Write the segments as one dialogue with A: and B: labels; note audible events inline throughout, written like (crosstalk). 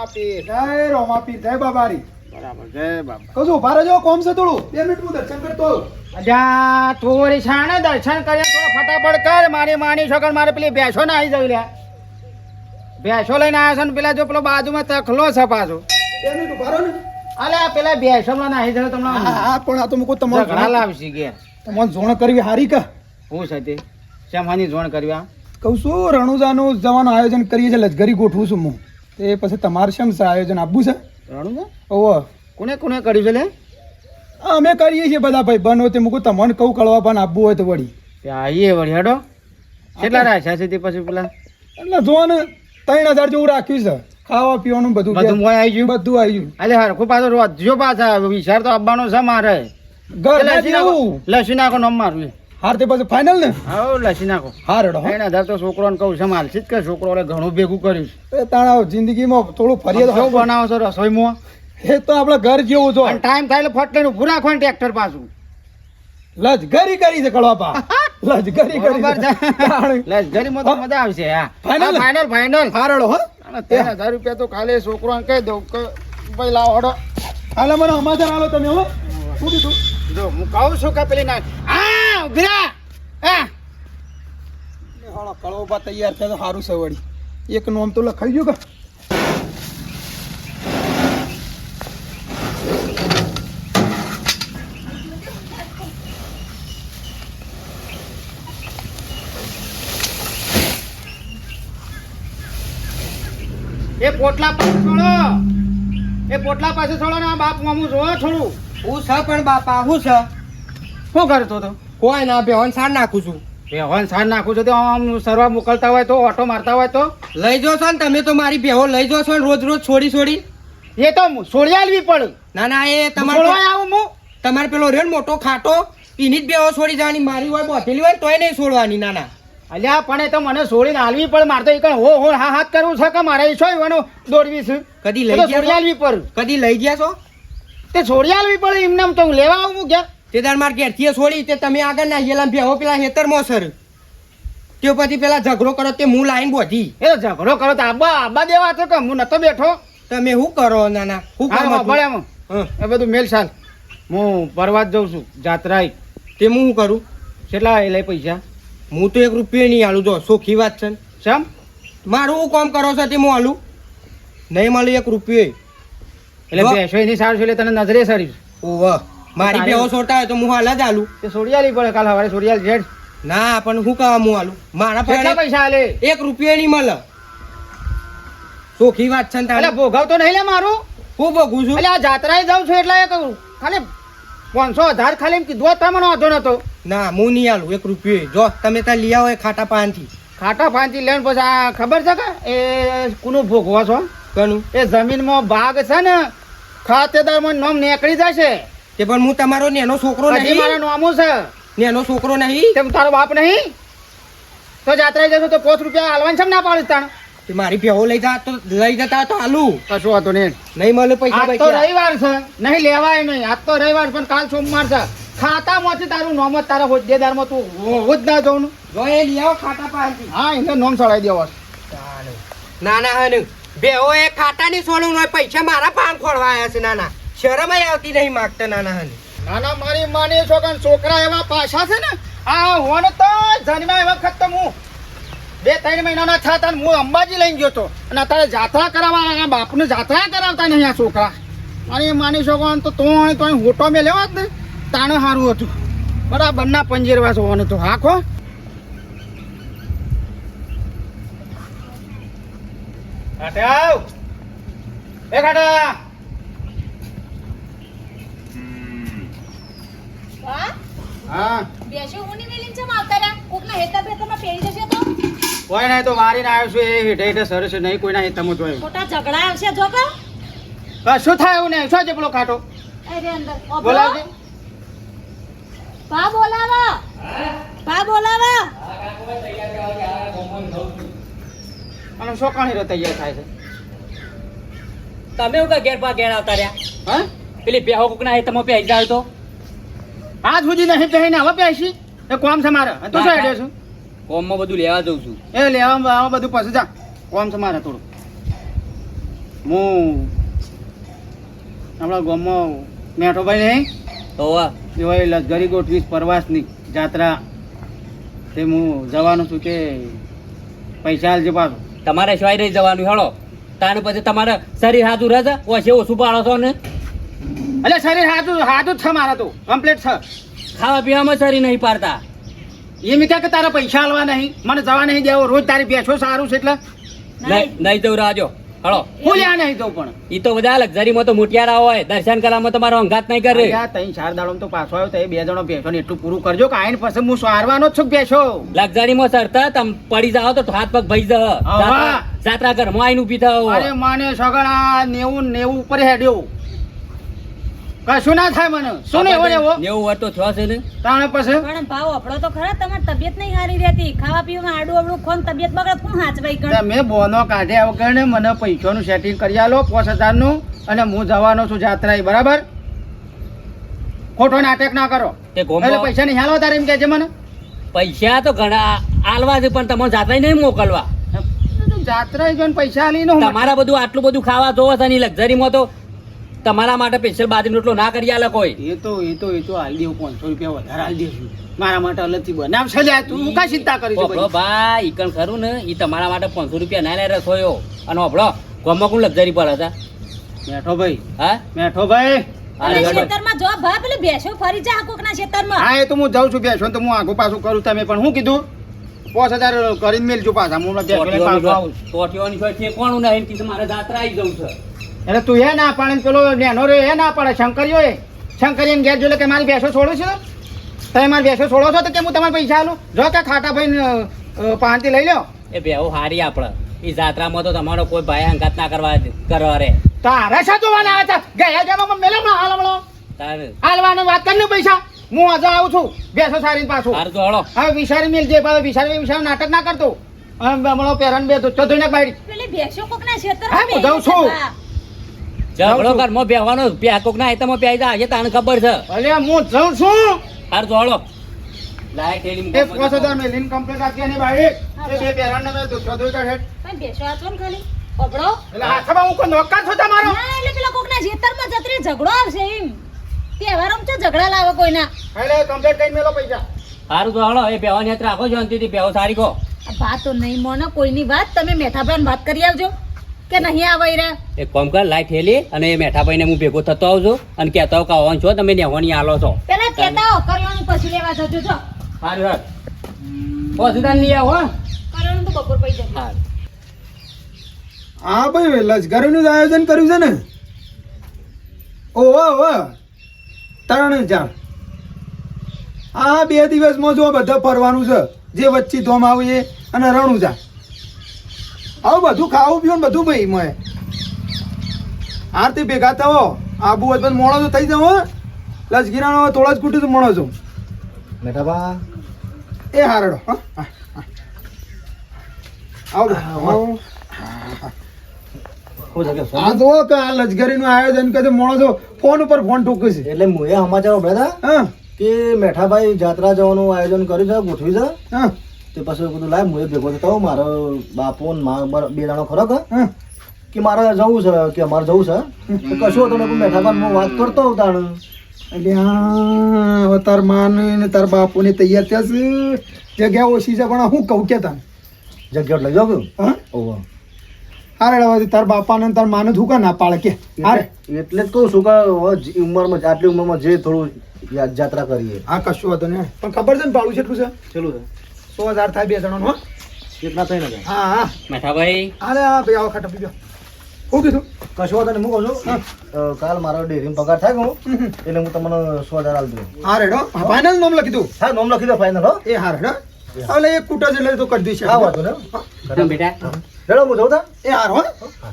A: રમાપીર
B: જય રોમાપીર જય બાબારી.
A: બરાબર જય બાબા.
B: કહું ઊભા રહેજો કોમ છે થોડું? બે મિનિટ હું દર્શન કરતો
A: અજા થોડી છાણે દર્શન કર્યા થોડો ફટાફટ કર. મારી માની છોકર મારે પેલી ભેંસો ના આવી જવી લ્યા ભેંસો લઈને આવ્યા છે ને પેલા જો પેલો બાજુમાં તખલો છે પાછો.
B: બે મિનિટ ઊભા રહો ને.
A: અલે આ પેલા ભેંસો માં નાહી જશે તમને.
B: હા, હા પણ આ તો મૂકું
A: ઝઘડા
B: ઘણા
A: લાવશી કે.
B: તમારે જોણ કરવી હારી કા?
A: હું છે તે? શેમાની જોણ કરવી
B: કહું છું રણુજાનું જવાનું આયોજન કરીએ છે લશ્કરી ગોઠવું છું હું. તે પછી તમારે શેમ આયોજન આપવું છે? ઓહો.
A: કોને કોને કર્યું છે લે?
B: અમે કરીએ છીએ બધા ભાઈ બનો તે મૂકું તમને કહું કળવા પણ આપવું હોય તો વળી.
A: આવીએ વળી હેડો. કેટલા રાખ્યા છે તે પછી પેલા?
B: એટલે જો ને ત્રણ હજાર જેવું રાખ્યું છે. ખાવા પીવાનું બધું
A: બધું મોય આવી ગયું?
B: બધું આવી ગયું.
A: અલે હરખું પાછો જો પાછા વિચાર તો આપવાનો છે મારે. લસી નાખો લસી નાખો નમ મારું એ.
B: હાર તે પછી ફાઇનલ ને?
A: હા લસી નાખો.
B: હાર હા.
A: ત્રણ હજાર તો છોકરોને કહું છે માલસી જ કે છોકરો ઘણું ભેગું કર્યું છે.
B: એ તાણા જિંદગીમાં થોડું ફરી તો
A: શું બનાવો છો રસોઈમાં?
B: એ તો આપણે ઘર જેવું છો
A: ટાઈમ થાય એટલે ફટ લઈને પૂરા રાખો ટ્રેક્ટર પાછું.
B: લજગરી કરી છે કળવા લજગરી કરી છે.
A: છે. લસ ગરીમાં તો મજા આવશે હા. ફાઇનલ ફાઇનલ
B: ફાઇનલ હારડો હો.
A: ત્રણ હજાર રૂપિયા તો ખાલી છોકરોને કહી દઉં કે ભાઈ લાવો હડો.
B: હાલે મને સમાચાર આલો તમે હો. શું કીધું?
A: જો હું કહું છું કે પેલી ના હા ઊભી રહે. હા.
B: હાલો કળવા તૈયાર થાય સારું છે વળી. એક નોમ તો લખાઈ ગયું કે?
A: એ પોટલા પાસે છોડો. એ પોટલા પાસે છોડો ને બાપ મામું જોવો થોડું
C: હું છે પણ બાપા હું છે?
A: શું કરતો હતો
C: કોઈ ના બેહોન સાર નાખું છું.
A: બેહોન સાર નાખું છું તો આમ સરવા મોકલતા હોય તો ઓટો મારતા હોય તો?
C: લઈ જશો છો ને તમે તો મારી બેહો લઈ જશો છો ને રોજ રોજ છોડી છોડી.
A: એ તો છોડી આલવી પડે
C: ના ના એ તમારો
A: આવું હું?
C: તમારે પેલો રહ્યો મોટો ખાટો એની જ બેહો છોડી જવાની મારી હોય બોથેલી હોય તોય નહીં છોડવાની ના ના.
A: અલ્યા પણ એ તો મને છોડીને હાલવી પડે મારે તો કણ હો હો હા હાથ કરવું છે કે મારે છો એવાનું દોડવી છે?
C: કદી લઈ
A: છોડી
C: ગયા
A: આલવી પડે
C: કદી લઈ ગયા છો?
A: તે છોડી હાલવી પડે એમને એમ તો હું લેવા આવું ક્યાં?
C: તે તાર માર ઘેરથી છોડી તે તમે આગળ ના ગયેલા ભેહો પેલા હેતરમાં સર. તે પછી પેલા ઝઘડો કરો તે હું લાઈન બોધી.
A: એ ઝઘડો કરો તો આબા આબા દેવા તો કે હું નતો બેઠો?
C: તમે શું કરો ના ના શું કામ હતું?
A: ભલે એ બધું મેલ સાલ. હું પરવાત જઉં છું જાત્રા
C: તે હું શું કરું?
A: કેટલા એ લઈ પૈસા?
C: હું તો એક રૂપિયો નહીં આલું. જો સોખી વાત છે
A: સમ
C: મારું કામ કરો છો તે હું આલું? નહીં મળ્યું એક રૂપિયો.
A: એટલે
C: વાહ.
A: બેસો એની સારું છે એટલે તને નજરે સરી
C: ઓવ મારી બેહો છોડતા હોય તો હું હાલ જ હાલું.
A: તે છોડી આલી પડે કાલ સવારે છોડી આલી જેડ
C: ના પણ હું કહેવા હું આલું મારા
A: કેટલા
C: પૈસા
A: આલે?
C: એક રૂપિયો નહીં મળે. સોખી વાત છે તારે.
A: ભોગવ તો નહીં લે મારું?
C: હું ભોગું છું?
A: એટલે આ જાત્રાએ જાઉં છું એટલે કહું ખાલી પાંચસો હજાર ખાલી એમ કીધું હોત મને વાંધો નતો.
C: ના હું નહીં હાલું. એક રૂપિયો જો તમે ત્યાં લઈ આવો એ ખાટા પાનથી.
A: ખાટા ફાંચી લઈને પછી આ ખબર છે કે એ કુનું ભોગવો છો?
C: કનું?
A: એ જમીનમાં ભાગ છે ને ખાતેદારમાં નામ નીકળી જશે.
C: તે પણ હું તમારો નેનો છોકરો
A: નહીં. મારા નામો છે.
C: નેનો છોકરો નહીં.
A: તેમ તારો બાપ નહીં? તો જાત્રા જશો તો પાંચ રૂપિયા હાલવાન છે ના પાડીશ તાણ?
C: તે મારી બેહો લઈ જા તો લઈ જતા તો આલું
A: કશું હતું નહીં.
C: નહીં મળે પૈસા
A: આજ તો રવિવાર છે. નહીં લેવાય નહીં. આજ તો રવિવાર પણ કાલ સોમવાર છે. ખાતામાંથી તારું નોમ જ તારા હોદ્દેદારમાં તું હોજ ના જવું
C: જો એ લઈ આવો ખાટા પાનથી
A: હા એને નોમ ચડાવી દેવો
C: ના ના બે બેહો એ ખાતા ની હોય પૈસા મારા પાન ખોળવા આવ્યા છે નાના. શરમ આવતી નહીં માગતા નાના હન
A: નાના મારી માની છોકરા છોકરા એવા પાછા છે ને, આ હોન તો જન્મ્યા એ વખત તો હું બે ત્રણ મહિનાના થયા ને હું અંબાજી લઈને ગયો તો અને અત્યારે જાત્રા કરાવવા બાપને જાત્રા કરાવતા નહીં આ છોકરા. મારી માની છોકરા તો તો તો હોટો મેં લેવા જ ને, તાણે સારું હતું. બરાબરના પંજેરવા છો હોને તો હાખો આવ. એ ખાટા
D: વાહ,
A: હા.
D: બેસો હું મેલીને ચમ આવતા રહ્યા? કોકના હેતર બેતરમાં પેરી જશે તો?
A: કોઈ નહીં તો મારીને આવ્યો છું એ હેઠે હેઠે સરસ છે નહીં કોઈના જોયું.
D: ખોટા ઝઘડા આવશે જો કો
A: કશું થાય એવું નહીં. શું છે પેલો ખાટો?
D: અરે અંદર
A: બોલાવજે.
D: પા બોલાવા. પા બોલાવા.
A: અને શું કાણી રે તૈયાર થાય છે?
E: તમે એવું કે ઘેર પા ઘેર આવતા રહ્યા?
A: હા?
E: પેલી બેહો કુકના એ તમે પહેરી જાવ તો?
A: આજ સુધી નહીં પહેરીને હવે પહેરશી? એ કોમ છે મારે. તું શું હેડ્યો છું.
E: કોમમાં બધું લેવા જઉં છું.
A: એ લેવા બધું પછી જા. કોમ છે મારે થોડું. હું આપણા ગામમાં મેઠો ભાઈ નહીં?
E: તો
A: એવા લશ્કરી ગોઠવીશ પ્રવાસની જાત્રા. તે હું જવાનું છું કે પૈસા હાલજે પાછું.
E: તમારે સિવાય રહી જવાનું હેળો. તાને પછી તમારે શરીર હાથું રહેશે ઓછે ઓછું પાડો છો ને.
A: એટલે શરીર હાથું હાથું જ છે મારા તો. કમ્પ્લીટ છે.
E: ખાવા પીવામાં શરીર નહીં પાડતા.
A: એમ કહે કે તારા પૈસા આલવા નહીં. મને જવા નહીં દેવો. રોજ તારી બેસો સારું છે એટલે.
E: નહીં જવું રાજો હળો.
A: હું લ્યા નહીં દઉં પણ.
E: એ તો બધા લક્ઝરીમાં તો મોટિયારા હોય. દર્શન કરવામાં તમારો અંગાત નહીં કરે.
A: તઈ ચાર દાડો તો પાછો આવ્યો તો બે જણો બેસો ને એટલું પૂરું કરજો કે આઈને પછી હું સારવાનો જ છું બેસો
E: લક્ઝરીમાં સરતા તમ પડી જાઓ તો હાથ પગ ભઈ જહ. જાત્રા ઘરમાં આઈને ઊભી થાવ
A: અરે માને સગણા નેવું નેવું ઉપર હેડ્યો. કશું ના થાય મને. શું ને એવો? એવો
E: તો ને.
A: તાણે પછી?
D: પણ ભાવ આપણો તો ખરા તમારી તબિયત નહીં સારી રહેતી. ખાવા પીવામાં આડું અવળું ખોન તબિયત બગડે કોણ હાચવાઈ ગણ
A: તમે બોનો કાઢ્યા વગર ને મને પૈસાનું સેટિંગ કરી આલો પાંચ હજારનું અને હું જવાનો છું જાત્રાએ બરાબર? ખોટો નાટક ના કરો. એટલે પૈસા નહીં હાલો તારે એમ કે છે મને?
E: પૈસા તો ઘણા આલવા છે પણ તમને જાત્રા નહીં મોકલવા.
A: જાત્રાએ જોઈને પૈસા આલી નો
E: તમારા બધું આટલું બધું ખાવા જોવો છે ની લક્ઝરીમાં તો તમારા માટે સ્પેશિયલ બાજરીનો રોટલો ના કરી આલે કોઈ.
A: એ તો એ તો એ તો હાલ દેવું પાંચસો રૂપિયા વધારે હાલ દેશું મારા માટે અલગથી બનાવશે લ્યા તું હું કાંઈ ચિંતા કરી
E: ઓભળો ભાઈ ઈકણ ખરું ને? એ તમારા માટે પાંચસો રૂપિયા ના લે રસોયો અને ઓભળો ગોમાં કોણ લક્ઝરી પર હતા
A: મેઠો ભાઈ.
E: હા?
A: મેઠો ભાઈ.
E: નહીં મારે જાત્રા આવી જવું છે.
A: એટલે તું એ ના પાડે પેલો નેનો રે એ ના પાડે. શંકરીઓ એ શંકરીને ઘેર જોડે કે મારી ભેંસો છોડું છું? તમે મારી ભેંસો છોડો છો તો કે હું તમારે પૈસા આલું? જો કે ખાટા ભાઈ પાંચથી લઈ લો.
E: એ બેહુ હારી આપણે એ જાત્રામાં તો તમારો કોઈ ભાઈ અંગાત ના કરવા કરવા રે.
A: તારે શા જોવાના આવ્યા હતા ગયા જવામાં મેલે હમણાં હાલ હમણાં.
E: તારે.
A: હાલવાનો વાત કરીને પૈસા. હું આજે આવું છું બેસો સારી પાછું.
E: હાર તો હળો
A: હવે વિશારી મેલ જે પાછો વિશારી વિશારી નાટક ના કરતો. હમણાં પેરણ બે તો ચોથો ને બાઈડ
D: પેલી બેસો કોકના
A: હા,
D: ખેતરમાં
A: હું જાઉં છું.
E: ઝઘડો ઘરમાં બેહવાનો બે કોક ના મો બેહી જાય તને ખબર છે.
A: અલે હું જાઉં છું.
E: હારું તો
A: કમ્પ્લીટ એ બે ને
D: પણ બેસો ને ખાલી. અબળો
A: એટલે હાથમાં હું કોઈ નોકર છું તમારો?
D: ના એટલે પેલા કોકના ખેતરમાં જતરી ઝઘડો આવશે એમ. તહેવારોમાં તો ઝઘડા લાવે કોઈના.
A: એટલે કમ્પ્લીટ કરીને મેલો પૈસા.
E: હારું તો હળો એ બેવાની રાખો શાંતિથી બેહો સારી
D: કો વાત તો નહીં મોનો કોઈની વાત. તમે મેથાભાઈ વાત કરી આવજો. કે નહીં આવે રે?
E: એક કામ કર લાઈ ઠેલી અને એ મેઠાભાઈને હું ભેગો થતો આવજો અને કહેતો કે આવવાનું છો તમે નેવાની આલો છો.
D: પેલા કેતા કરવાનું પછી લેવા જજો છો
E: હારું હાર તને નહીં આવો હો?
D: તો બપોર પડી જશે.
E: હારું.
B: હા ભાઈ લશ્કરીનું જ આયોજન કર્યું છે ને? ઓહો ઓહો. ત્રણ હજાર હા બે દિવસમાં જો બધા ફરવાનું છે જે વચ્ચે ધોમ આવીએ અને રણુજા આવું બધું ખાવું પીવું બધું ભાઈ મોય આરતી ભેગા થવો આબુ હોય તો મોણો તો થઈ જાવ હો. લસગીરાનો થોડા જ કુટી તો મોણો છું.
F: મેઠાબા.
B: એ હારડો હા. હા, હા. આવો આ જુઓ કે આ લશ્કરીનું આયોજન કરે છો ફોન ઉપર ફોન ઠોકે છે
F: એટલે મુએ સમાચાર સાંભળ્યા હતા
B: હા.
F: કે મેઠાભાઈ જાત્રા જવાનું આયોજન કર્યું છે ગોઠવી છે?
B: હા.
F: તે પછી બધું લાય મુએ ભેગો થતો મારો બાપો ને બે જણો ખરો કે?
B: હા
F: કે મારે જવું છે કે અમારે જવું છે. તો કશું હતું બેઠા પણ હું વાત કરતો તાણ.
B: એટલે હા તાર માને ને તાર બાપુને તૈયાર છે. જગ્યા ઓછી છે પણ હું કહું કે તાર
F: જગ્યા લઈ જાઉં
B: હા?
F: ઓહો.
B: હારે હવે તાર બાપાને ને તાર માને થુકા ના પાડે કે? હારે.
F: એટલે જ કહું છું કે જ ઉંમરમાં આટલી ઉંમરમાં જે થોડું યાદ જાત્રા કરીએ.
B: હા કશું હતું ને પણ ખબર છે ને પાડું છે એટલું છે?
F: ચેલું છે.
B: સો હજાર થાય બે જણાનું હો.
F: કેટલા થઈને ને
B: હા હા.
E: મેઠાભાઈ?
B: અરે હા ભાઈ આવો ખાટા પીજો શું કીધું?
F: કશું હતું નહીં હું કહું છું કાલ મારો ડેરીમાં પગાર થાય હું? એટલે હું તમને સો હજાર આપી દઉં.
B: હા રેડો. ફાઇનલ નોમ લખી દઉં.
F: હા નોમ લખી દો ફાઇનલ હો.
B: એ હા રેડો. એટલે એક કૂટા એટલે તો કરી દઈશ.
F: હા વાંધો ને
E: બેટા.
F: હેડો હું જઉં તા?
B: એ હાર હો.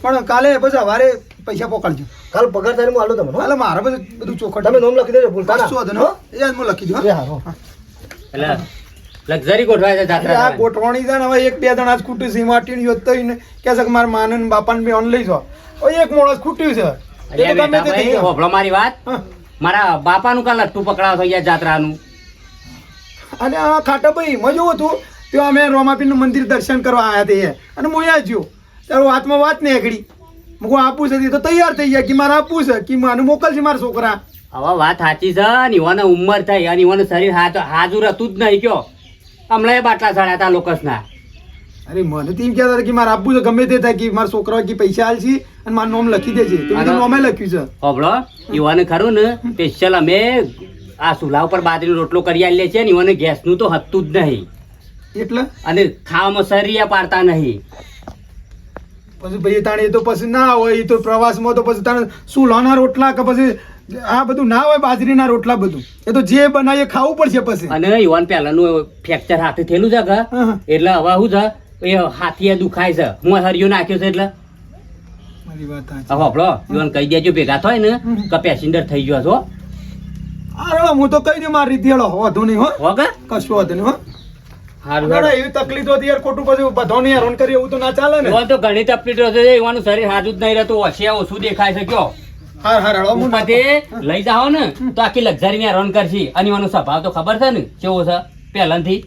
B: પણ કાલે પછી સવારે પૈસા પોકાડજો
F: કાલ પગાર થાય હું આલું તમને
B: એટલે મારા બધું બધું ચોખ્ખું
F: તમે નોમ લખી દેજો ભૂલતા ના.
B: સો હો. એ હું લખી દઉં
F: એ
B: હો.
F: હારો.
E: એટલે લક્ઝરી ગોઠવાય છે
B: જાત્રા આ ગોઠવણી છે ને હવે એક બે જણા જ ખૂટ્યું છે એમાં ટીણી હોત તો એને કહે છે કે મારા માને ને બાપાને બે ઓન લઈ જો હવે એક મોણો ખૂટ્યું છે. એ તો ગમે તે થઈ
E: મારી વાત. મારા બાપાનું કાલ લટ્ટુ પકડાવ થઈ ગયા જાત્રાનું?
B: અને આ ખાટાભાઈ મજો હતું તો અમે રોમાપીનું મંદિર દર્શન કરવા આવ્યા તે અને મોયા જ્યો તારો વાતમાં વાત નહીં એકડી. હું આપું છે તો. તૈયાર થઈ ગયા કે મારે આપવું છે કે મારે મોકલશે મારા છોકરા.
E: હવે વાત સાચી છે ને ઉંમર થઈ અને શરીર હાજ- હાજર હતું જ નહીં કયો. હમણાં બાટલા ચડ્યા હતા લોકસના.
B: અરે મને તો એમ કહેતા હતા કે મારા આપવું છે ગમે તે થાય કે મારા છોકરા કે પૈસા આલશે અને મારું નામ લખી દેજે તો મેં તો નામે લખ્યું છે.
E: હોબળો યુવાને ખરું ને સ્પેશિયલ અમે આ ચૂલા ઉપર બાજરીનો રોટલો કરી આલીએ છીએ ને યુવાને ગેસનું તો હતું જ નહીં.
B: એટલે?
E: અને ખાવામાં સરિયા પાડતા નહીં.
B: પછી ભાઈ તાણે એ તો પછી ના હોય એ તો પ્રવાસમાં તો પછી તાણે સુલાના રોટલા કે પછી આ બધું ના હોય બાજરીના રોટલા બધું. એ તો જે બનાવીએ ખાવું પડશે પછી.
E: અને ઈવોન પહેલાનું ફ્રેક્ચર હાથે થયેલું છે કે. એટલે હવે શું છે? એ હાથીએ દુખાય છે. હું હરિયો નાખ્યો છે એટલે. આપણો ઈવોન કહી દેજો ભેગા થાય ને કે પેસેન્જર થઈ ગયો છો.
B: રડો હું તો કહી દઉં મારી રીતે હેડો નહીં હો. કશું વાંધો નહીં હો. એવી તકલીફ હતી યાર ખોટું પછી બધાને હેરાન કરી એવું તો ના ચાલે ને.
E: તો ઘણી તકલીફ છે ઈવાનું શરીર હાજુ જ નહીં રહેતું હોશિયા ઓછું દેખાય છે કયો.
B: હા હા રડો હું
E: ઉપરથી લઈ જાઓ ને તો આખી લક્ઝરી ને રન કરશી. અને એનો સ્વભાવ તો ખબર છે ને? કેવો છે? પહેલાથી.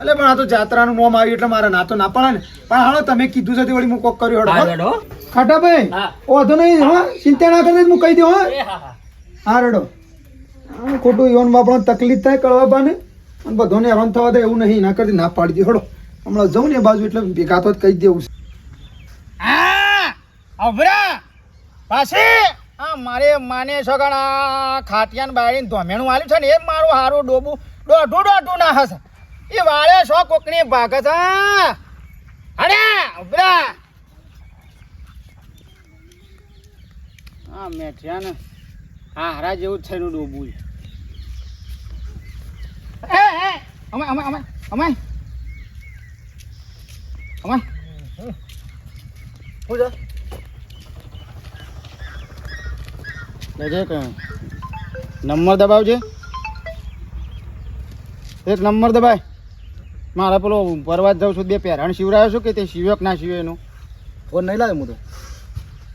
B: એટલે પણ આ તો જાત્રાનું મોમ આવ્યું એટલે મારે ના તો ના પડે ને. પણ હાલો તમે કીધું છે તે વળી હું કોક કર્યો હડો
E: ખાટા
B: ભાઈ
E: ઓધો
B: નહીં
E: હા.
B: નહીં હો ચિંતા ના કરે હું કહી દઉં હા,
E: હા. હા.
B: રડો ખોટું યોન બાપણ તકલીફ થાય કળવા બાને અને બધોને હેરાન થવા દે એવું નહીં ના કરતી ના પાડી દે હડો. હમણાં જઉં ને બાજુ એટલે ભેગા તો જ કહી દેવું છે.
A: હા અભરા પાછી. હા, મારે માને સગણ ખાટિયાન બાળીને ધોમેણું આલ્યું છે ને, એ મારું હારું ડોબું. દોઢું દોઢું ના હશે. એ વાળે સો કોકની ભાગ છે અરે, ઉભરા. હા મેઠિયા ને હા હારા જેવું જ છે એનું ડોબું એ અમે અમે અમે અમે. અમે.
F: શું છે?
A: લેજે કે નંબર દબાવજે એક નંબર દબાય. મારે પેલો પરવાજ જાઉં છું બે પહેરાણ શિવરાયો છું કે તે શિવ્યો કે ના શિવ્યો એનું?
F: ફોન નહીં લાવ્યો હું તો.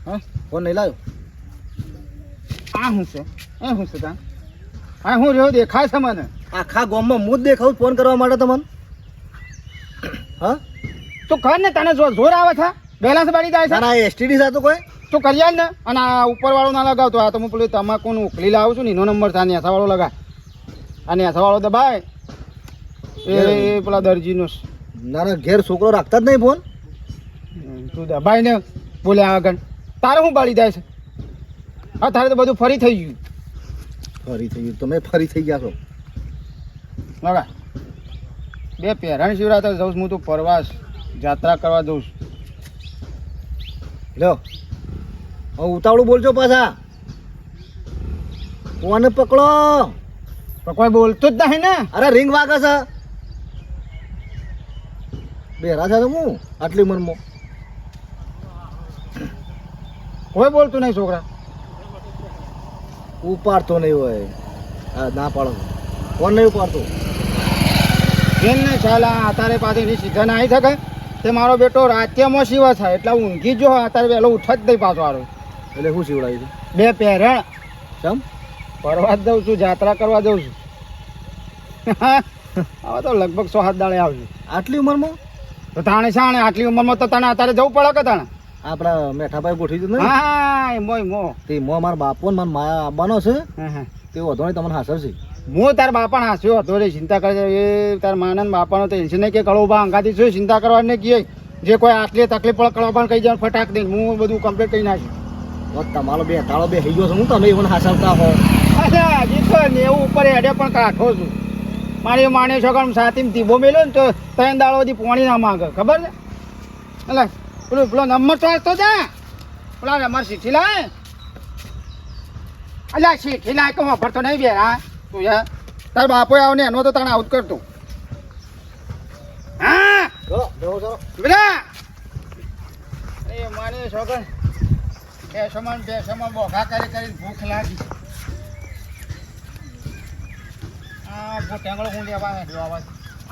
A: હા?
F: ફોન નહીં લાવ્યો.
A: આ શું છે? એ શું છે તા? હા હું રહ્યો? દેખાય છે મને.
F: આખા ગામમાં હું જ દેખાવું ફોન કરવા માટે તમને. હા
A: તો કર ને તને જોર આવે છે? બેલેન્સ બાળી જાય છે?
F: ના એસટીડી સાથે કોઈ?
A: તું કરી આલ ને. અને આ ઉપરવાળો ના લગાવતો. આ તો હું પેલું તમાકુનું ઉકલી લાવું છું ને એનો નંબર થાય નેસાવાળો લગા આ નેસાવાળો દબાય. એ પેલા દરજીનો.
F: ના ના ઘેર છોકરો રાખતા જ નહીં ફોન?
A: તું દબાય ને બોલ્યા આગળ. તારે શું બાળી જાય છે? હા તારે તો બધું ફરી થઈ ગયું.
F: ફરી થઈ ગયું. તમે ફરી થઈ ગયા છો.
A: લગા બે પહેરણ શિવરાત્રે જઉં છું હું તો પ્રવાસ જાત્રા કરવા જઉં છું.
F: હવે ઉતાવળું બોલજો પાછા. કોને પકડો?
A: પણ કોઈ બોલતું જ નહીં ને.
F: અરે રિંગ વાગે છે. બેરા છે હું? આટલી મનમાં
A: કોઈ બોલતું નહીં છોકરા.
F: ઉપાડતો નહીં હોય. હા ના પાડો. કોણ નહીં ઉપાડતો?
A: કેમ ને ચાલા અત્યારે પાછી એની સીધા ના આવી શકે. તે મારો બેટો રાત્યમાં શિવા થાય એટલે ઊંઘી જો અત્યારે વહેલો ઉઠ જ નહીં પાછો આવ્યો
F: એટલે શું સીવડાવી
A: બે પહેરણ
F: ચમ?
A: ફરવા જ જઉં છું જાત્રા કરવા જઉં છું. હવે તો લગભગ સો હાથ દાડે આવશે.
F: આટલી ઉંમરમાં?
A: તો તાણે શાણે આટલી ઉંમરમાં તો તને અત્યારે જવું પડે કે તાણે?
F: આપણા મેઠાભાઈ ગોઠવી દીધું
A: હા મોય મો
F: તે મો મારા બાપો ને મારા માયા આવવાનો છે.
A: હા હા.
F: તે વધુ નહીં તમને હાસર છે.
A: હું તાર બાપા હાસ્યો હતો રે ચિંતા કરે એ તાર માનંદ બાપાનો તો એલસી નહીં કે કળો કળોબા અંગાથી શું ચિંતા કરવાની કીએ જે કોઈ આટલી તકલીફ પડે પણ કહી જાય ફટાક દઈને હું બધું કમ્પ્લીટ કરી નાખ્યું
F: તમારો બે તાળો બે થઈ ગયો છું હું તમે પણ હાસવતા હો
A: હજી તો નેવું ઉપર હેડે પણ કાઠો છું. મારી માને છોકરા સાથીમાં ધીબો મેલ્યો ને તો ત્રણ દાડો બધી પોણી ના માંગે ખબર છે? એટલે પેલો પેલો નંબર તો તો જા. પેલા નંબર શીખી લાય. અલ્યા શીખી લાય કે ભરતો નહીં બે હા? તું યાર તાર બાપો આવ ને એનો તો તને આઉટ કરતો. હા?
F: ચલો ચલો.
A: બેટા. અરે માને છોકર બેસમાં ને બેસમાં બોઘા કરી કરીને ભૂખ લાગી. આ ભૂટેંગળો હું લેવા હેડ્યો આવા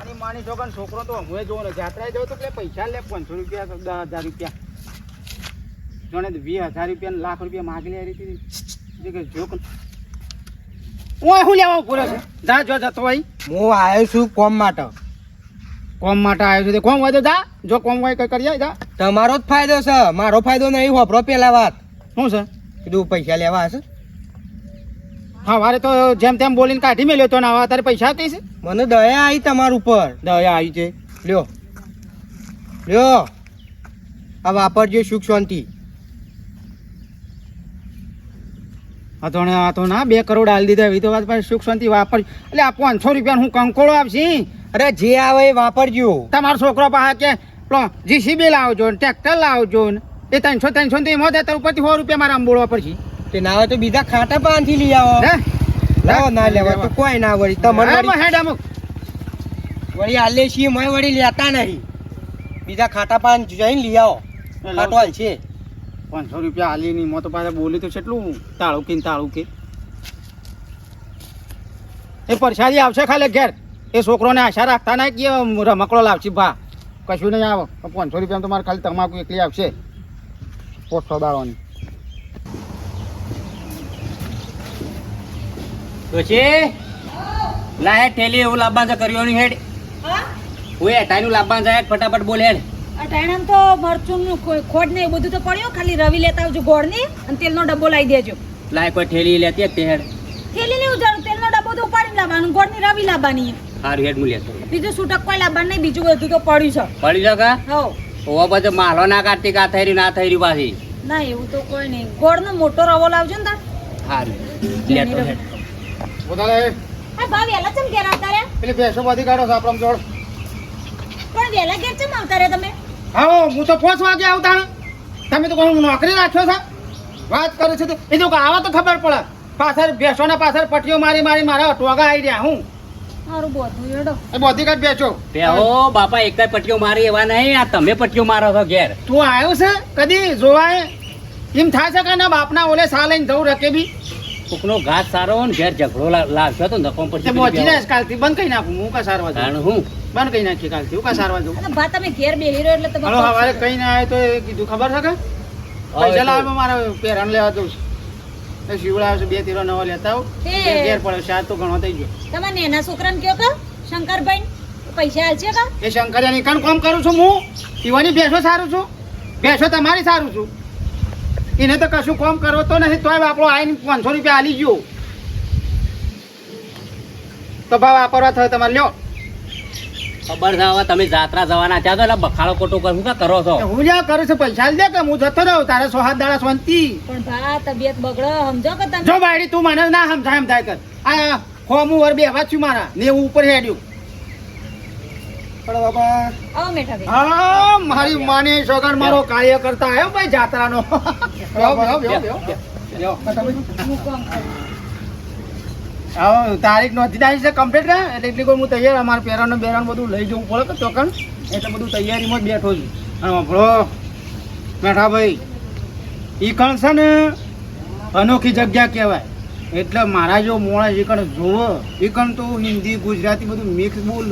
A: અને માની છોકર છોકરો તો હું જોવો ને જાત્રાએ જવું તો પૈસા લે પાંચસો રૂપિયા દસ હજાર રૂપિયા. જોને વીસ હજાર રૂપિયા લાખ રૂપિયા માગી લે રીતે જે કે જો કે ઓય હું લેવા ઊભો છે? જા જો જતો હોય.
C: હું આવ્યો છું કોમ માટે.
A: કોમ માટે આવ્યો છું. કોમ હોય તો જા. જો કોમ હોય કઈ કરી જા.
C: તમારો જ ફાયદો છે. મારો ફાયદો નહીં હોપરો પેલા વાત.
A: શું છે?
C: કીધું પૈસા લેવા હશે.
A: હા વારે તો જેમ તેમ બોલીને કાઢી મેલ્યો તો આવા તારે પૈસા કઈ છે?
C: મને દયા આવી તમારા ઉપર.
A: દયા આવી છે.
C: લ્યો. લ્યો. આ વાપરજો સુખ શાંતિ.
A: આ તો આ તો ના બે કરોડ હાલ દીધા. એવી તો વાત પાસે સુખ શાંતિ વાપર. એટલે આ પાંચસો રૂપિયા હું કંકોળો આપશી?
C: અરે જે આવે એ વાપરજો.
A: તમારો છોકરો પાસે કે જીસીબી લાવજો ને ટ્રેક્ટર લાવજો ને. એ ત્રણસો ત્રણસો તો એમાં થાય તો ઉપરથી સો રૂપિયા મારા આંબોળવા પડશે.
C: તે ના હોય તો બીજા ખાટા પાનથી લઈ આવો.
A: હે?
C: લાવો ના લેવા તો કોઈ ના વળી.
A: તમારે
C: વળી
A: હેડ અમુક.
C: વળી આલે છીએ મય વળી લેતા નહીં. બીજા ખાટા પાન જઈને લઈ આવો. ખાટવાલ છે.
A: પાંચસો રૂપિયા આલી નહીં મો તો પાછા બોલી તો કેટલું તાળું કે તાળું કે. એ પરસાદી આવશે ખાલી ઘેર. એ છોકરોને આશા રાખતા ના કે રમકડો લાવશે ભા. કશું નહીં આવે. પાંચસો રૂપિયા તો મારે ખાલી તમાકુ એકલી આવશે. પોસ્ટો દાળોની
E: ડોશી લા હેડ ઠેલી એવું લાંબા જા કર્યો ની હેડ. હું? એ ટાઈનું લાંબા છે હેડ ફટાફટ બોલ હેડ.
D: અટાણામ તો મરચુંનું ખો- ખોડ ને બધું તો પડ્યો ખાલી રવી લેતા આવજો ગોળની અને તેલનો ડબ્બો લાવી દેજો.
E: લાય કોઈ ઠેલી લેતી જ તે હેડ.
D: થેલી નહીં ઉજાડું તેલનો ડબ્બો તો ઉપાડી લાવવાનું ગોળની રવિ લાવવાની.
E: સારું હેડ હું લેતો.
D: બીજું છૂટક કોઈ લાવવાનું નહીં બીજું બધું તો પડ્યું છે.
E: પડી જકા
D: હવ.
E: ઓવા બધો માલો ના કાઢતી કા થઈ રહ્યું ના થઈ રહ્યું પાછી?
D: ના એવું તો કોઈ નહીં. ગોળનો મોટો રવો લાવજો ને તાર.
E: સારું લેતો હેડ.
A: વધારે
D: આ ભાવ વહેલા ચમ ઘેર આવતા રહ્યા?
A: પેલી ભેંસો બધી કાઢો જોડ.
D: પણ વહેલા ઘેર ચમ આવતા રહ્યા તમે?
A: હા હું તો પાંચ વાગે આવતા ને. તમે તો કોઈ નોકરી રાખ્યો છે? વાત કરું છું તો. એ તો આવા તો ખબર પડે. પાછળ ભેંસોના પાછળ પટીઓ મારી મારી મારા ટોગા આવી રહ્યા હું.
D: મારું બોધું હેડો.
A: એ બધી કાઢ બેચો
E: પેહો બાપા એક પટ્ટીઓ મારી એવા નહીં આ તમે પટ્ટીઓ મારો છો ઘેર.
A: તું આવ્યો છે? કદી જોવાય? એમ થાય છે કે ના બાપના ઓલે સા લઈને જવું રકે બી?
E: કોકનો ઘાસ સારો ને ઘેર ઝઘડો લાગશો તો
A: તે
E: પછી
A: બોજી ને કાલથી બંધ કરી નાખું હું કા સારવા
E: કારણ હું?
A: બંધ કરી નાખી કાલથી હું કા સારવા જાઉં?
D: તમે ઘેર બેહી રહ્યો એટલે તમે
A: કઈ ના આવે તો કીધું ખબર છે કે? પૈસા લાવવા મારે પેરણ લેવા જવું છે. શિવડા બે તીરો નવો લેતા આવું.
D: તે-
A: ઘેર પડે ચાર તો ઘણો થઈ ગયો.
D: તમારે એના છોકરાને કયો કહો શંકરભાઈ પૈસા હાલશે કા?
A: એ શંકરિયાની કણ કામ કરું છું હું? પીવાની ભેંસો સારું છું? ભેંસો તમારી સારું છું? એને તો કશું કામ કરવો તો નથી તોય આપણો આઈને પાંચસો રૂપિયા આલી ગયો. તો ભાવ વાપરવા થયો તમારે લ્યો.
E: ખબર છે હવે તમે જાત્રા જવાના ત્યાં તો એટલે બખાડો ખોટો કરું કા કરો છો?
A: હું જ્યાં કરું છું પૈસા લે કે હું જતો રહું તારે સો હાથ દાડા શાંતિ
D: પણ ભા તબિયત બગડો સમજો કે તમે?
A: જો બાયડી તું મને ના સમજાય એમ થાય કર. આ ખોમું વર બે છું મારા ને એવું ઉપર હેડ્યું.
B: પણ બાપા.
D: આવો મેઠા ભાઈ.
A: હા મારી માની સોગન મારો કાર્ય કરતા આવ્યો ભાઈ જાત્રાનો. બેહો, બેહો, બેહો, બેહો, બેહો.
D: હું
A: હા તારીખ નોંધી થાય છે કમ્પ્લીટ ને એટલે કોઈ હું તૈયાર, અમારે પહેરાનું બેરાનું બધું લઈ જવું પડે કે ચોકન? એટલે બધું તૈયારીમાં જ બેઠો છું. અને વાપરો. બેઠા ભાઈ એ કણ છે ને? અનોખી જગ્યા કહેવાય. એટલે મારા જો મોણા એ કણ જોવો એ કણ તો હિન્દી, ગુજરાતી બધું મિક્સ બોલ.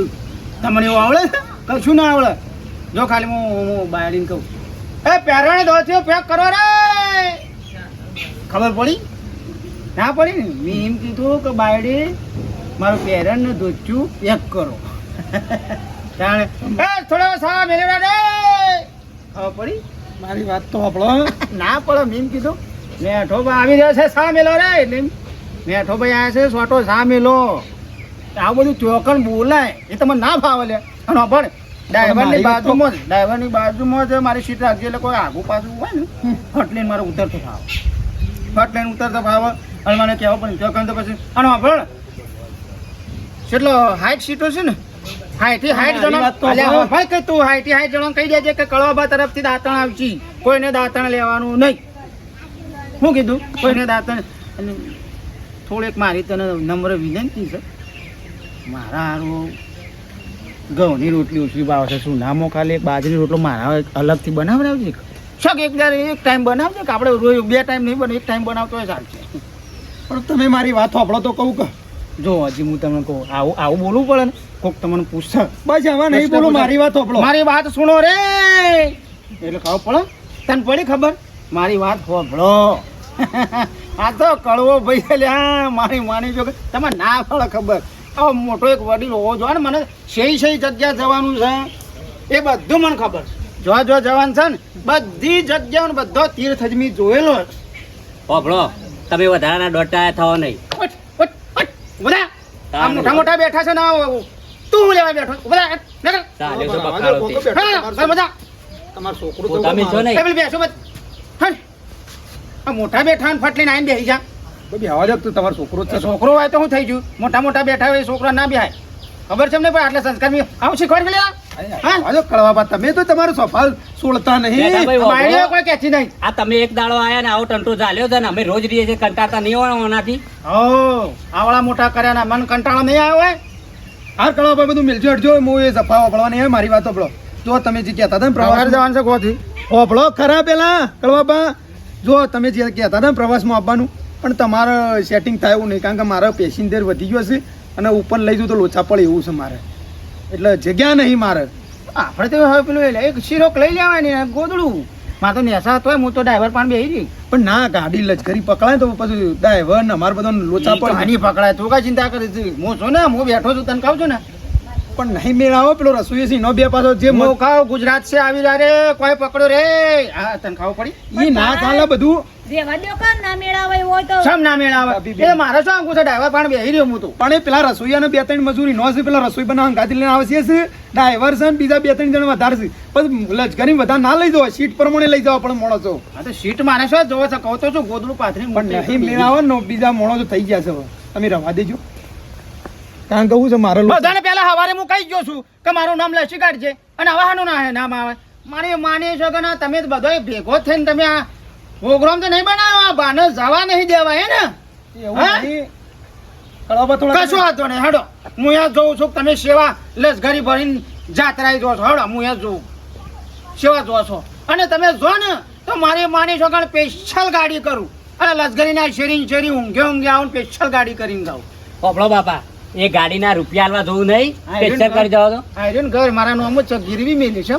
A: તમને એવું આવડે? કશું ના આવડે. જો ખાલી હું બાયડીને કહું. એ પેરાણે દોચ્યો પેક કરો રે! ખબર પડી? ના પડી ને? મેં એમ કીધું કે બાયડી મારું પેરન ને ધોચ્યું પેક કરો. થોડો સા મેલેડા રે ખબર પડી?
B: મારી વાત તો આપણો
A: ના પડે મેં કીધું. મેઠો ભાઈ આવી રહ્યો છે સા મેલો રે. એટલે મેઠો ભાઈ આવ્યા છે સોટો સા મેલો. આવું બધું ચોકન બોલાય એ તમને ના ફાવે લે. અને પણ ડ્રાઈવરની બાજુમાં જ ડ્રાઈવરની બાજુમાં જ મારી સીટ રાખજે એટલે કોઈ આગુ પાછું હોય ને ફટ લઈને મારે ઉતરતો ફાવે. ફટ લઈને ઉતરતો ફાવે. અને મને કહેવા પણ ચોકન તો પછી અને પણ કેટલો હાઈટ સીટો છે ને? હાઈટી હાઈટ જણા ભાઈ કે તું હાઈટી હાઈટ જણા કહી દેજે કે કળવાબા તરફથી દાંતણ આવજી કોઈને દાંતણ લેવાનું નહીં. શું કીધું કોઈને દાંતણ અને થોડીક મારી તને નમ્ર વિનંતી છે. મારા હારું ઘઉંની રોટલી ઓછી ભાવ છે. શું નામો ખાલી બાજરી રોટલો મારા અલગથી બનાવડાવજે? શક એક એક ટાઈમ બનાવજે કે આપણે રોજ બે ટાઈમ નહીં બને એક ટાઈમ બનાવતો હોય ચાલશે.
B: પણ તમે મારી વાત આપણો તો કહું કે.
A: જો હજી હું તમને કહું આવું આવું બોલવું પડે ને કોક તમને પૂછશે.
B: બસ હવે નહીં બોલો મારી વાત આપણો
A: મારી વાત સુણો રે! એટલે ખાવ પડે? તને પડી ખબર? મારી વાત સાંભળો. (laughs) આ તો કડવો ભાઈ એટલે મારી માની જો કે તમે ના પડે ખબર. આવો મોટો એક વડીલ હોવો જોઈએ ને મને સહી સહી જગ્યા જવાનું છે. એ બધું મને ખબર છે. જો જો જવાનું છે ને બધી જગ્યાઓ બધો તીર્થ જ મેં જોયેલો છે.
E: તમે વધારાના ડોટા થવા નહીં.
A: બધા આ મોટા મોટા બેઠા છે ને તું હું લેવા બેઠો? બધા નકર.
E: તો
B: આવા
E: તે.
B: બેઠા.
A: હા,
B: તમારે
A: બધા.
B: તો
E: તમે છો નહીં?
A: એ બેસો બધ. હટ. આ મોટા બેઠા ને ફટલીને આવીને બેસી જા.
B: આવા તું તમારો છોકરો છે.
A: છોકરો હોય તો હું થઈ ગયું. મોટા મોટા બેઠા હોય છોકરા ના બેહાય. ખબર છે ને પણ આટલા સંસ્કાર મેં આવું શીખવાડ કે હા?
B: કળવા બા તમે તો તમારો સ્વભાવ સોળતા નહીં.
E: ભાઈ,
A: કોઈ કહેતી નહીં.
E: આ તમે એક દાડો આયા ને આવો ટંટો ચાલ્યો છે ને અમે રોજ રહીએ છીએ કંટાળતા નહીં હોય ઓનાથી.
A: હો આવડા મોટા કર્યા ના મન કંટાળો નહીં આવ્યો હોય
B: હાર કળવા બા બધું મિલજો હટજો હું એ સફા ઓપળવાની મારી વાત ઓપળો જો તમે જે કહેતા હતા ને
A: પ્રવાસ
B: પ્રવાસ
A: જવાનું છે ગોથી
B: ઓપળો ખરા પેલા કળવા બા. જો તમે જે કહેતા હતા ને પ્રવાસમાં આવવાનું પણ તમારે સેટિંગ થાય એવું નહીં કારણ કે મારો પેસેન્જર વધી ગયો છે. અને ઉપર લઈ જવું તો લોચા પડે એવું છે મારે. એટલે જગ્યા નહીં મારે.
A: આપણે તો હવે પેલું એક શીરોક લઈ લેવાની ગોદડું. મારે તો નેસા હતો હું તો ડ્રાઈવર પણ બેહી રહી.
B: પણ ના ગાડી લશ્કરી પકડાય તો પછી ડ્રાઈવર ને અમારે બધા લોચા પડે
A: હાની પકડાય તું કઈ ચિંતા કરી હું છું ને હું બેઠો છું તને કહું છું ને.
B: પણ નહીં મેળાવો પેલો રસોઈ સિંહ નો બે પાછો જે
A: હું ખાવ ગુજરાત છે આવી રે કોઈ પકડો રે. હા તને ખાવું પડી?
B: એ ના ચાલે બધું.
D: રેવા દ્યો કાં? ના મેળાવે હોય તો.
A: સમ ના મેળાવે
B: અભી
A: મારે શું આંકું છે ડ્રાઈવર પણ બેહી રહ્યો હું તો.
B: પણ એ પેલા રસોઈયાને બે ત્રણ મજૂરી નો છે પેલા રસોઈ બનાવવા ગાદી લઈને આવે છે ડ્રાઈવર છે બીજા બે ત્રણ જણ વધારે છે. પછી લચકરી વધારે ના લઈ જાઓ સીટ પ્રમાણે લઈ જવા પણ માણસો.
A: હા તો સીટ મારે શું જોવો છો? કહું તો છું ગોદડું પાથરી
B: પણ નહીં મેળાવો ને બીજા માણસો થઈ ગયા છે તમે રવા દેજો. કારણ કે હું છે મારો
A: બધાને પહેલા હવારે હું કહી ગયો છું કે મારું નામ લસી કાઢજે. અને હવાનું ના નામ આવે. મારી માની છો કે ના તમે તો બધો ભેગો થઈને તમે આ પ્રોગ્રામ તો નહીં બનાવ્યો આ બાને જવા નહીં દેવા હે ને? કશું વાંધો નહીં હડો. હું અહીંયા જોઉં છું તમે સેવા લસઘરી ભરીને જાત્રાએ જો છો. હડો હું અહીંયા જોઉં. સેવા જો છો. અને તમે જો ને તો મારી માની છો કારણ સ્પેશિયલ ગાડી કરું. અને ના શેરી શેરી ઊંઘે ઊંઘે આવું સ્પેશિયલ ગાડી કરીને જાઉં.
E: પોપડો બાપા એ ગાડીના રૂપિયા આલવા જોવું નહીં. સ્પેશિયલ કરી જાવ તો
A: આયરન ઘર મારા નામ જ ગીરવી મેલી છે.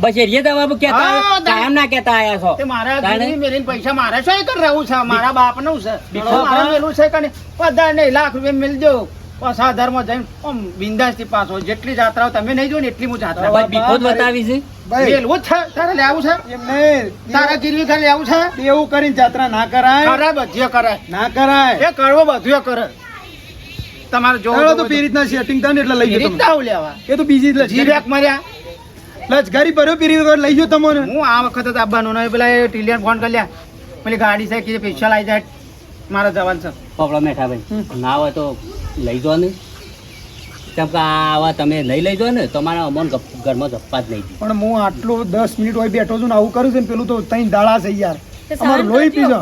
E: બસ એરિયે કેતા
A: હા,
E: આવ્યા.
A: દા-
E: કાયમ ના કેતા આયા છો.
A: તે મારા
E: તાણે?
A: ગીરવી પૈસા મારે શું કર રહું છે મારા બાપનું છે. મારા મેલું છે કે બધા નહીં લાખ રૂપિયા મેલજો. પાછા ધર્મ જઈને આમ બિંદાસથી પાછો જેટલી જાત્રાઓ તમે નહીં જો ને એટલી હું જાત્રા
E: બસ બતાવી છે.
A: મેલવું છે તારે લેવું છે?
B: એમ
A: તારા ગીરવી ઘર લેવું છે?
B: એવું કરીને જાત્રા ના કરાય.
A: કરાય બધીએ કરાય.
B: ના કરાય.
A: એ કરવો બધું કરે. તમારે જોવો
B: તો પે રીતના સેટિંગ થાય ને એટલે લઈ
A: આવું લેવા.
B: એ તો બીજી
A: જી
B: લચકરી
A: મર્યા.
B: લચકરી ભર્યો પીરી વગર લઈ જો તમને.
A: હું આ વખતે જ આવવાનું નહીં પેલા એ ટીલિયન ફોન કરી લ્યા. પેલી ગાડી છે કે પૈસા આવી જાય મારા જવાનું છે.
E: પોપડો મેઠા ભાઈ. ના હોય તો લઈ જો ને કેમ કે આવા તમે લઈ લેજો ને તમારા મારા અમોન ઘરમાં જપ્પા જ નહીં
B: પણ હું આટલો દસ મિનિટ હોય બેઠો છું ને આવું કરું છું ને પેલું તો તઈ દાળા છે યાર. અમારું લોહી પીજો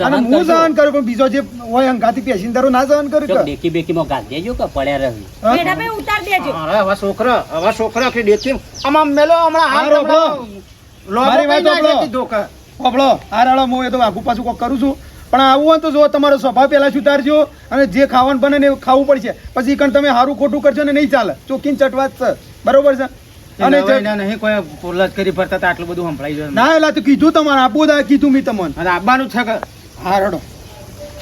E: સહન
B: હું. સહન કરું પણ બીજો જે હોય અંગાથી પેસેન્જરો ના સહન કરું કે
E: ડેકી બેકીમાં ગાળ દેજો કે પડ્યા રહે?
B: હા?
D: ભાઈ ઉતાર દેજો.
A: અરે હવે છોકરો હવે છોકરો કે દેખી આમાં મેલો હમણાં
B: હારો
A: હમણાં
B: મારી વાત
A: કઈ નાખે
B: સાંભળો.
A: કીધું કે.
B: હોભળો આ રાળો હું એ તો આગુ પાછું કોક કરું છું. પણ આવું હોય તો જો તમારો સ્વભાવ પહેલા સુધારજો અને જે ખાવાનું બને ને ખાવું પડશે. પછી કણ તમે સારું ખોટું કરજો ને નહીં ચાલે. ચોખ્ખીન ચટવાત છે. બરોબર છે? અને
A: નહીં કોઈ પોલજ કરી ફરતા આટલું બધું સંભળાઈ જાય.
B: ના એટલે કીધું તમારે. આપવું તા કીધું મેં તમને.
A: આપવાનું છે કે
B: હા રડો.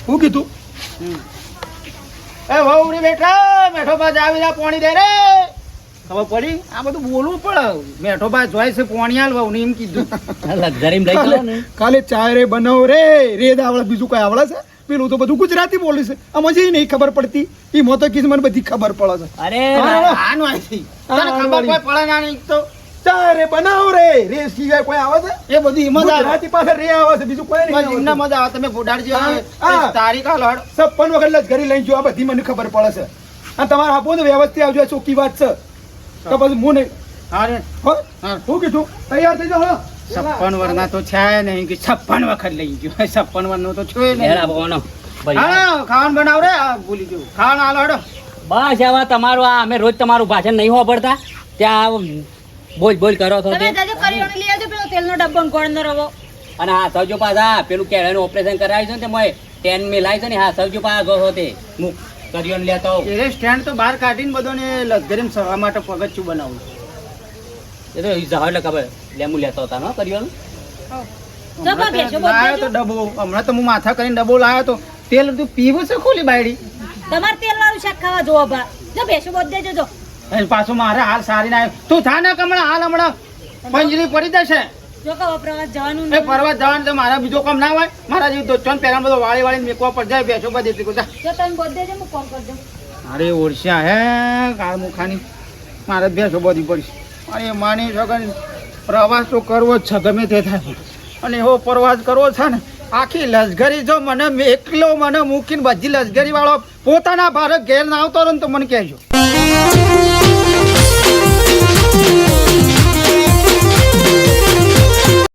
B: શું કીધું?
A: એ વહુ રે મેઠો બા આવી જા પોણી દે રે. ખબર પડી? આ બધું બોલવું પડે. મેઠો બા જોઈ છે પોણી હાલ વહુ એમ કીધું.
E: લક્ઝરી લઈ ગયો ને.
B: ખાલી ચાય રે બનાવ રે. રેદ આવડે બીજું કઈ આવડે છે? પેલું તો બધું ગુજરાતી બોલે છે. આ જે નહીં ખબર પડતી એ મો તો કીધું મને બધી ખબર પડે છે.
E: અરે.
A: આ નો ખબર કોઈ પડે ના નહીં તો?
B: રે બનાવ રે. રે સિવાય કોઈ આવે છે
A: એ બધું હિંમત
B: ગુજરાતી પાસે રે આવે છે બીજું કોઈ નહીં
A: એમને મજા આવે. તમે
B: હા.
A: તારીખ હાલ હડ
B: છપ્પન વખત લજ ઘરે લઈ જો આ બધી મને ખબર પડે છે. અને તમારે આપો ને વ્યવસ્થિત આવજો આ ચોખ્ખી વાત છે. તો પછી હું નહીં.
A: હા રે.
B: હો?
A: હા.
B: કીધું તૈયાર થઈ જાઓ હો.
A: છપ્પન વરના તો છે નહીં કે છપ્પન વખત લઈ ગયો. છપ્પન વરનો તો છે નહીં. ખાવાનું બનાવ રે. ભૂલી ગયું. ખાવાનું હાલો હડો
E: બસ આવા તમારું આ અમે રોજ તમારું ભાષણ નહીં હોભળતા. ત્યાં આવું. બોલ બોલ કરો તો
D: તમે જજો લઈ આવજો પેલો તેલનો ડબ્બો ને ગોળનો રવો.
E: અને હા સૌજો પાછા પેલું કેળાનું ઓપરેશન કરાવ્યું છે ને તે મોય ટેન મે લાવી છે ને હા સૌજો પાછા ગો હોતે. હું મુક લેતો આવું.
A: એ સ્ટેન્ડ તો બહાર કાઢીને બધોને લક્ઝરી સવા માટે પગથિયું બનાવું.
E: એ તો જાવ એટલે ખબર લેમુ લેતો હતા નો કર્યો
D: બેસો બોલ
A: લાયો તો ડબ્બો. હમણાં તો હું માથા કરીને ડબ્બો લાયો તો તેલ તું પીવું છે ખોલી બાયડી?
D: તમારે તેલ વાળું શાક ખાવા જોવો બા જો બેસો બધે દેજો જો.
A: અને પાછું મારે હાલ સારી ના. તું થા ને કે હમણાં હાલ હમણાં. પંજરી પડી જશે.
D: જો કહો પ્રવાસ જવાનું
A: એ
D: નહીં.
A: જવાનું તો મારા બીજો કામ ના હોય. મારા જેવું ચોન પહેલા બધો વાળી વાળી મેકવા પડ જાય બેસો બધી એટલી બધા.
D: જો તમે બોલ દેજો હું કોલ કરજો.
A: અરે ઓરસ્યા હે કાળ મુખાની. મારે બેસો બધી પડી. અરે માની છોકરી પ્રવાસ તો કરવો જ છે ગમે તે થાય. અને એવો પ્રવાસ કરવો છે ને આખી લશ્કરી જો મને એકલો મને મૂકીને બધી લશ્કરી વાળો પોતાના ભારત ઘેર ના આવતો રહે ને તો મને કહેજો.